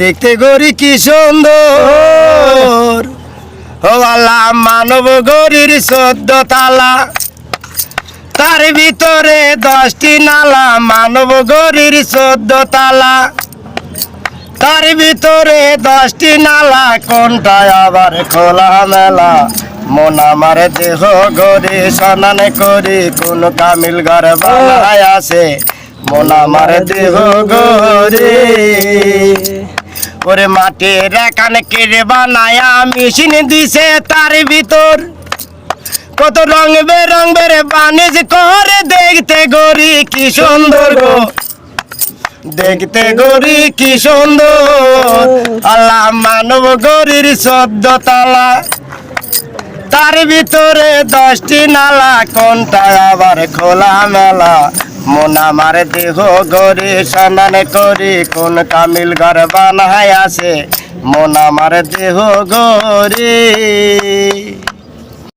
দেখতে গরি কি সুন্দর। ও আল্লাহ, মানব গরির চোদ্দ তালা। তার ভিতরে দশটি নালা, মানব গরির চোদ্দ তালা। তার ভিতরে দশটি নালা, কোনটায় আবার খোলা মেলা? মন আমার দেহ গরি সনান করি, কোন কামিল ঘর বানায় আছে। মন আমার দেহ গরি ওরে মাটির এখানে কেড়ে বানায়া মেশিন দিছে তার ভিতর? কত রং বেরং বেরে বানিজ করে দেখতে গরি কি সুন্দর গো। দেখতে গরি কি সুন্দর। আল্লাহ মানব গরির শব্দ তালা। তার ভিতরে দশটি নালা, কোনটা আবার খোলা মেলা মন আমার দেহ গরি সন্ধান করি, কোন কামিল ঘর বানায় আছে। মন আমার দেহ গরি